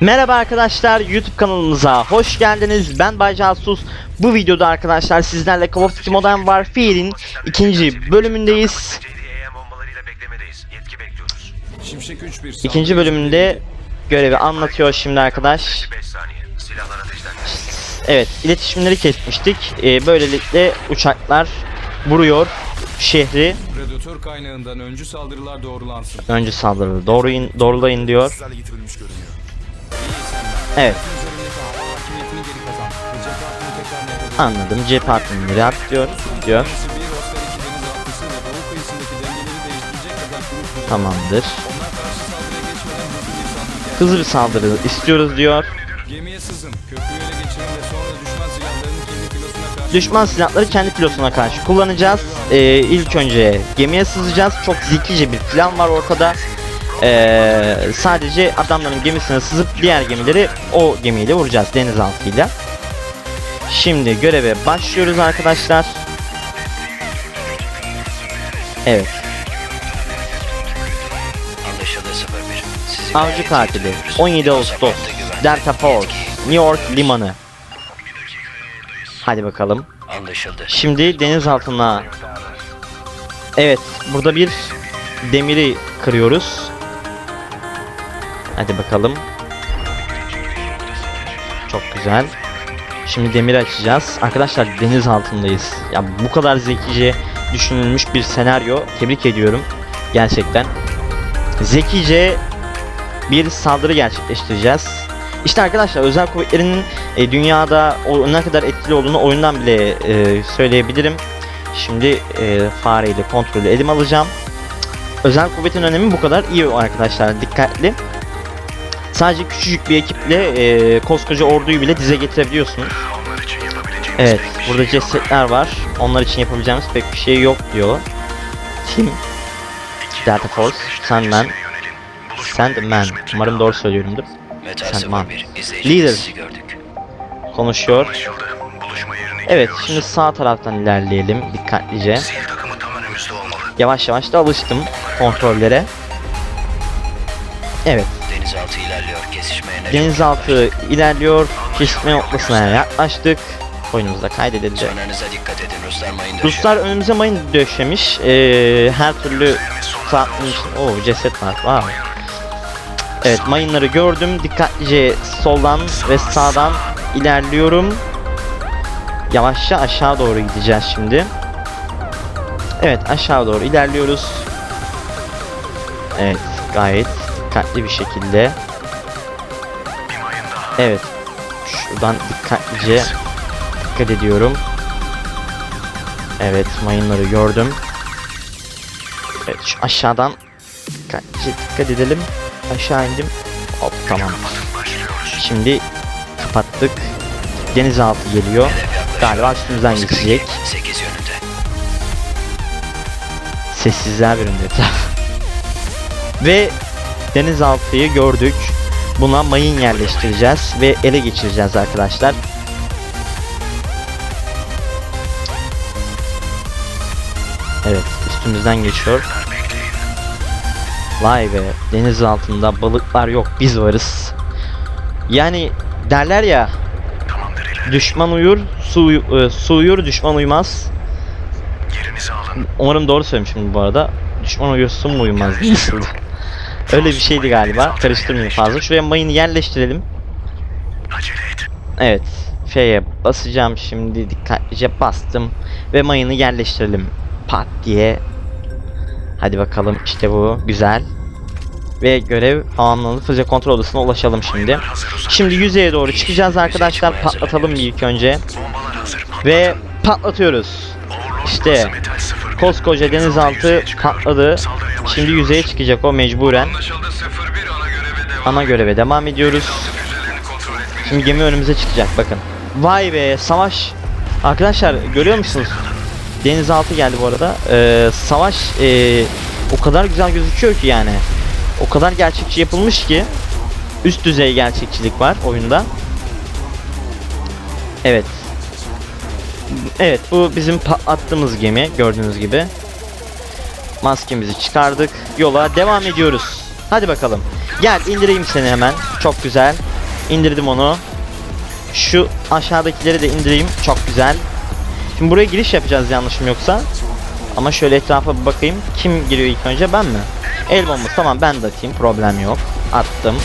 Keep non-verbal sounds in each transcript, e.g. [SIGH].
Merhaba arkadaşlar YouTube kanalımıza hoş geldiniz. Ben Bay Casus. Bu videoda arkadaşlar sizlerle Call of Duty Modern Warfare'in ikinci bölümündeyiz. JDAM bombalarıyla beklemedeyiz. Yetki bekliyoruz. Şimşek 3 bir İkinci bölümünde görevi anlatıyor şimdi arkadaş. 5 saniye. Silahlar ateşlenmesin. Evet iletişimleri kesmiştik. Ee, böylelikle uçaklar vuruyor şehri. Predatör kaynağından öncü saldırılar doğrulansın. Önce saldırı doğruyun, doğrulayın diyor. Nefret anladım. Cephe hattını at diyor. diyor. Bir Oscar 2 deniz atlısı ve doğu kıyısındaki dengeleri değiştirecek kadar grup kurun. Tamamdır. Hızlı bir saldırı istiyoruz diyor. Düşman silahları kendi pilotuna karşı kullanacağız. Ee, ilk önce gemiye sızacağız. Çok zekice bir plan var ortada. Ee, sadece adamların gemisine sızıp diğer gemileri o gemiyle vuracağız denizaltıyla. Şimdi göreve başlıyoruz arkadaşlar. Evet. Anlaşıldı 01. Sizi Avcı gayet katili. iyi tanıyoruz. 17 Ağustos. Delta Force. New York limanı. Hadi bakalım. Anlaşıldı. Şimdi deniz altına. Evet, burada bir demiri kırıyoruz. Hadi bakalım. Çok güzel. Şimdi demir açacağız. Arkadaşlar deniz altındayız. Ya bu kadar zekice düşünülmüş bir senaryo. Tebrik ediyorum. Gerçekten. Zekice bir saldırı gerçekleştireceğiz. İşte arkadaşlar özel kuvvetlerinin e, dünyada o ne kadar etkili olduğunu oyundan bile e, söyleyebilirim. Şimdi e, fareyle kontrolü elim alacağım. Özel kuvvetin önemi bu kadar iyi arkadaşlar dikkatli. Sadece küçücük bir ekiple e, koskoca orduyu bile dize getirebiliyorsunuz. Evet burada cesetler var. Onlar için yapabileceğimiz pek bir şey yok diyor. Kim? Delta Force, Sandman, Sandman. Umarım doğru söylüyorumdur. 01. İzleyiciler Leader. Konuşuyor. Evet şimdi sağ taraftan ilerleyelim dikkatlice. Yavaş yavaş da alıştım kontrollere. Evet Denizaltı ilerliyor. Kesişmeye ne denizaltı ilerliyor. Kesme noktasına yaklaştık. Oyunumuzda kaydedildi. Önünüze dikkat edin. Ruslar mayın döşüyor. Ruslar önümüze mayın döşemiş. Ee, her türlü saatmiş. Oo ceset var. Wow. Evet mayınları gördüm. Dikkatlice soldan ve sağdan ilerliyorum. Yavaşça aşağı doğru gideceğiz şimdi. Evet aşağı doğru ilerliyoruz. Evet gayet dikkatli bir şekilde. Evet şuradan dikkatlice dikkat ediyorum. Evet mayınları gördüm. Evet şu aşağıdan dikkatlice dikkat edelim. Aşağı indim. Hop tamam. Şimdi kapattık. Denizaltı geliyor. Galiba üstümüzden geçecek. 2, 8 yönünde. Sessizler etraf. [LAUGHS] Ve denizaltıyı gördük. Buna mayın yerleştireceğiz ve ele geçireceğiz arkadaşlar. Evet, üstümüzden geçiyor. Vay be, deniz altında balıklar yok, biz varız. Yani derler ya, düşman uyur, su, e, su uyur, düşman uyumaz. Umarım doğru söylemişim bu arada. Düşman uyusu mu uyumaz? Öyle bir şeydi galiba. Karıştırmayayım fazla. Şuraya mayını yerleştirelim. Evet. F'ye basacağım şimdi. Dikkatlice bastım. Ve mayını yerleştirelim. Pat diye. Hadi bakalım işte bu. Güzel. Ve görev tamamlandı. Füze kontrol odasına ulaşalım şimdi. Şimdi yüzeye doğru çıkacağız arkadaşlar. Patlatalım ilk önce. Ve patlatıyoruz. İşte, Koskoca denizaltı. Saldırıya Şimdi yüzeye çıkacak o mecburen. Anlaşıldı 01 ana göreve devam. Ediyoruz. Şimdi gemi önümüze çıkacak bakın. Vay be savaş. Arkadaşlar görüyor musunuz? Denizaltı geldi bu arada. Ee, savaş ee, o kadar güzel gözüküyor ki yani. O kadar gerçekçi yapılmış ki. Üst düzey gerçekçilik var oyunda. Evet. Evet bu bizim patlattığımız gemi gördüğünüz gibi. Maskemizi çıkardık. Yola devam ediyoruz. Hadi bakalım. Gel indireyim seni hemen. Çok güzel. İndirdim onu. Şu aşağıdakileri de indireyim. Çok güzel. Şimdi buraya giriş yapacağız yanlışım yoksa. Ama şöyle etrafa bir bakayım. Kim giriyor ilk önce ben mi? El bombası tamam ben de atayım problem yok. Attım.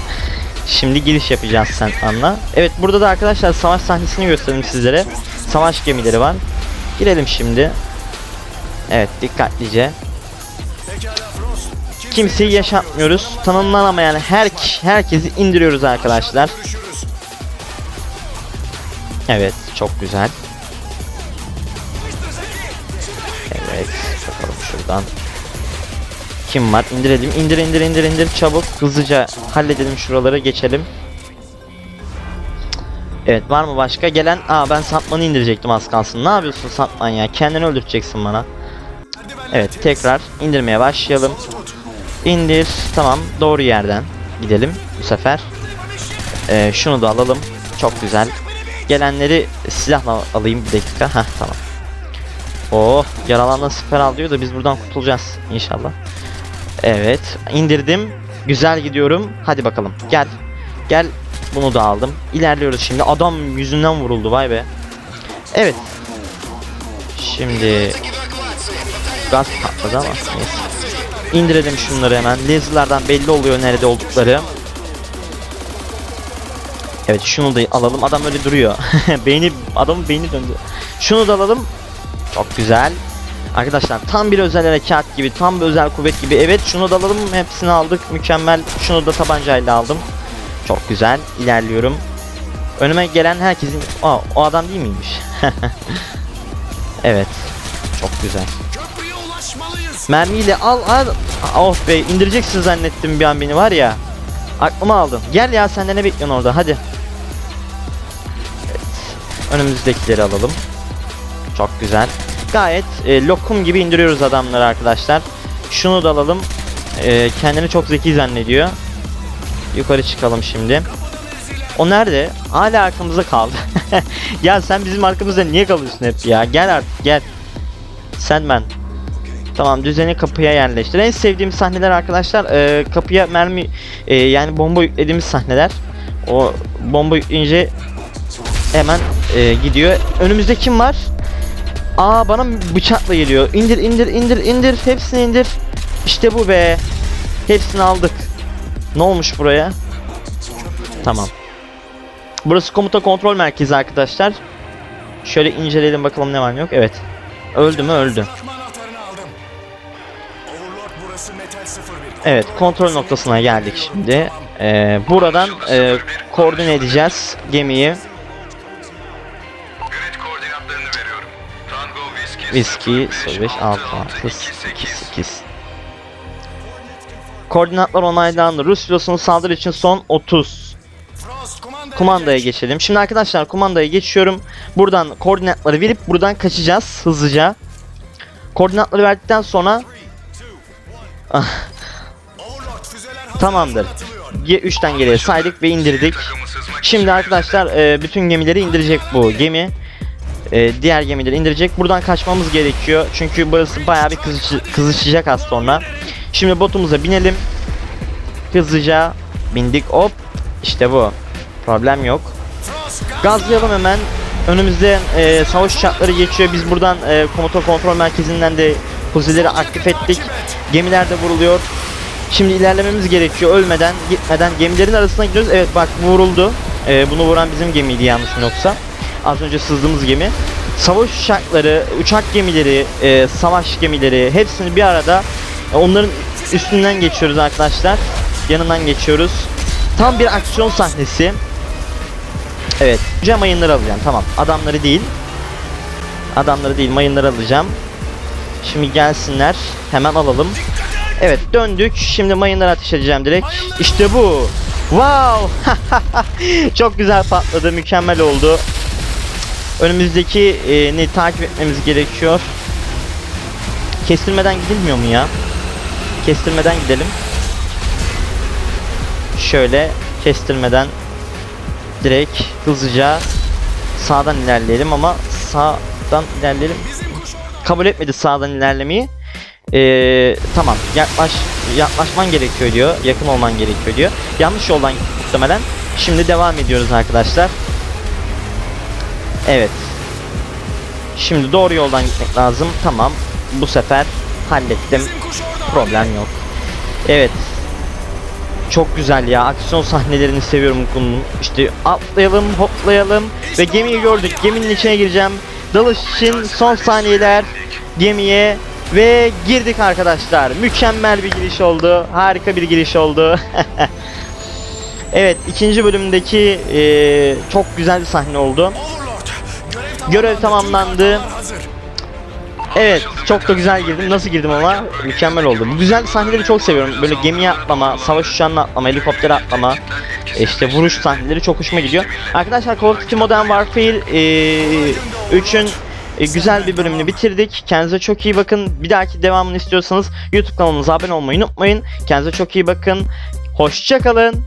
[LAUGHS] Şimdi giriş yapacağız sen anla. Evet burada da arkadaşlar savaş sahnesini göstereyim sizlere. Savaş gemileri var. Girelim şimdi. Evet dikkatlice. Kimseyi yaşatmıyoruz. Tanımlanamayan her herkesi indiriyoruz arkadaşlar. Evet çok güzel. Evet bakalım şuradan. Kim var? İndirelim. İndir indir indir indir çabuk hızlıca halledelim şuraları geçelim. Evet var mı başka gelen? Aa ben Satman'ı indirecektim az kalsın. Ne yapıyorsun Satman ya? Kendini öldüreceksin bana. Evet tekrar indirmeye başlayalım. İndir. Tamam doğru yerden gidelim bu sefer. Ee, şunu da alalım. Çok güzel. Gelenleri silahla alayım bir dakika. Heh tamam. Oh yaralanan siper al diyor da biz buradan kurtulacağız inşallah. Evet indirdim. Güzel gidiyorum. Hadi bakalım gel. Gel bunu da aldım. İlerliyoruz şimdi. Adam yüzünden vuruldu vay be. Evet. Şimdi gaz patladı ama neyse. İndirelim şunları hemen. Laserlardan belli oluyor nerede oldukları. Evet şunu da alalım. Adam öyle duruyor. [LAUGHS] beyni adamın beyni döndü. Şunu da alalım. Çok güzel. Arkadaşlar tam bir özel harekat gibi, tam bir özel kuvvet gibi. Evet şunu da alalım. Hepsini aldık. Mükemmel. Şunu da tabancayla aldım. Çok güzel. İlerliyorum. Önüme gelen herkesin... Aa, o adam değil miymiş? [LAUGHS] evet. Çok güzel. Mermiyle al al. Oh be indireceksin zannettim bir an beni var ya. Aklıma aldın. Gel ya sen de ne bekliyorsun orada hadi. Evet. Önümüzdekileri alalım. Çok güzel. Gayet e, lokum gibi indiriyoruz adamları arkadaşlar. Şunu da alalım. E, kendini çok zeki zannediyor. Yukarı çıkalım şimdi. O nerede? Hala arkamızda kaldı. [LAUGHS] ya sen bizim arkamızda niye kalıyorsun hep ya? Gel artık gel. Sen ben. Tamam düzeni kapıya yerleştir. En sevdiğim sahneler arkadaşlar e, kapıya mermi e, yani bomba yüklediğimiz sahneler. O bomba yükleyince hemen e, gidiyor. Önümüzde kim var? Aa bana bıçakla geliyor. İndir indir indir indir hepsini indir. İşte bu be. Hepsini aldık. Ne olmuş buraya? Tamam. Burası komuta kontrol merkezi arkadaşlar. Şöyle inceleyelim bakalım ne var ne yok. Evet. Öldü mü öldü. Evet kontrol noktasına geldik şimdi. Ee, buradan e, koordine edeceğiz gemiyi. Whiskey Whiskey 05 6 6 8 Koordinatlar onaylandı. Rus filosunun saldırı için son 30. Kumandaya geçelim. Şimdi arkadaşlar kumandaya geçiyorum. Buradan koordinatları verip buradan kaçacağız hızlıca. Koordinatları verdikten sonra Ah. Tamamdır. G3'ten geriye saydık ve indirdik. Şimdi arkadaşlar e, bütün gemileri indirecek bu gemi. E, diğer gemileri indirecek. Buradan kaçmamız gerekiyor. Çünkü burası bayağı bir kızışacak az sonra. Şimdi botumuza binelim. Hızlıca bindik. Hop. İşte bu. Problem yok. Gazlayalım hemen. Önümüzde e, savaş uçakları geçiyor. Biz buradan e, komuta kontrol merkezinden de fuzileri aktif ettik. Gemiler de vuruluyor. Şimdi ilerlememiz gerekiyor. Ölmeden, gitmeden gemilerin arasına gidiyoruz. Evet bak vuruldu. E, bunu vuran bizim gemiydi yanlışım yoksa. Az önce sızdığımız gemi. Savaş uçakları, uçak gemileri, e, savaş gemileri hepsini bir arada e, onların üstünden geçiyoruz arkadaşlar. Yanından geçiyoruz. Tam bir aksiyon sahnesi. Evet. Önce mayınları alacağım. Tamam. Adamları değil. Adamları değil. Mayınları alacağım. Şimdi gelsinler. Hemen alalım. Evet döndük. Şimdi mayınları ateş edeceğim direkt. İşte bu. Wow. [LAUGHS] Çok güzel patladı. Mükemmel oldu. Önümüzdeki e, ne takip etmemiz gerekiyor. Kestirmeden gidilmiyor mu ya? Kestirmeden gidelim. Şöyle kestirmeden direkt hızlıca sağdan ilerleyelim ama sağdan ilerleyelim. Kabul etmedi sağdan ilerlemeyi. Ee, tamam yaklaş yaklaşman gerekiyor diyor. Yakın olman gerekiyor diyor. Yanlış yoldan muhtemelen. Şimdi devam ediyoruz arkadaşlar. Evet. Şimdi doğru yoldan gitmek lazım. Tamam. Bu sefer hallettim. Problem yok. Evet. Çok güzel ya. Aksiyon sahnelerini seviyorum bu konunun. İşte atlayalım, hoplayalım ve gemiyi gördük. Geminin içine gireceğim. Dalış için son saniyeler gemiye ve girdik arkadaşlar. Mükemmel bir giriş oldu. Harika bir giriş oldu. [LAUGHS] evet, ikinci bölümdeki eee, çok güzel bir sahne oldu. Görev tamamlandı. Evet çok da güzel girdim. Nasıl girdim ama mükemmel oldu. Bu güzel sahneleri çok seviyorum. Böyle gemiye atlama, savaş uçağına atlama, helikoptere atlama. e, işte vuruş sahneleri çok hoşuma gidiyor. Arkadaşlar Call of Duty Modern Warfare e, 3'ün e, güzel bir bölümünü bitirdik. Kendinize çok iyi bakın. Bir dahaki devamını istiyorsanız YouTube kanalımıza abone olmayı unutmayın. Kendinize çok iyi bakın. Hoşçakalın.